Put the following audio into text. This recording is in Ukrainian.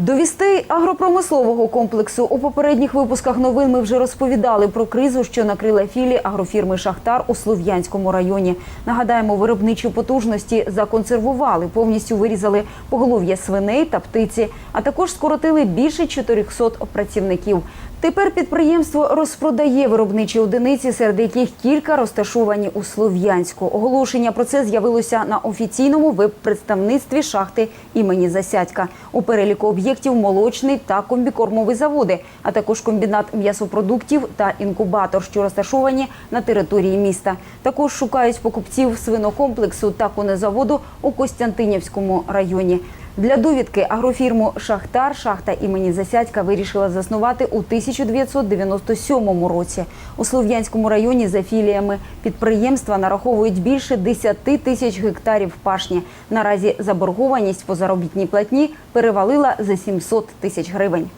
Довістей агропромислового комплексу у попередніх випусках новин ми вже розповідали про кризу, що накрила філії агрофірми Шахтар у Слов'янському районі. Нагадаємо, виробничі потужності законсервували, повністю вирізали поголов'я свиней та птиці, а також скоротили більше 400 працівників. Тепер підприємство розпродає виробничі одиниці, серед яких кілька розташовані у Слов'янську. Оголошення про це з'явилося на офіційному веб-представництві шахти імені Засядька. У переліку об'єктів молочний та комбікормовий заводи, а також комбінат м'ясопродуктів та інкубатор, що розташовані на території міста. Також шукають покупців свинокомплексу та конезаводу у Костянтинівському районі. Для довідки агрофірму Шахтар шахта імені Засядька вирішила заснувати у 1997 році. У Слов'янському районі за філіями підприємства нараховують більше 10 тисяч гектарів пашні. Наразі заборгованість по заробітній платні перевалила за 700 тисяч гривень.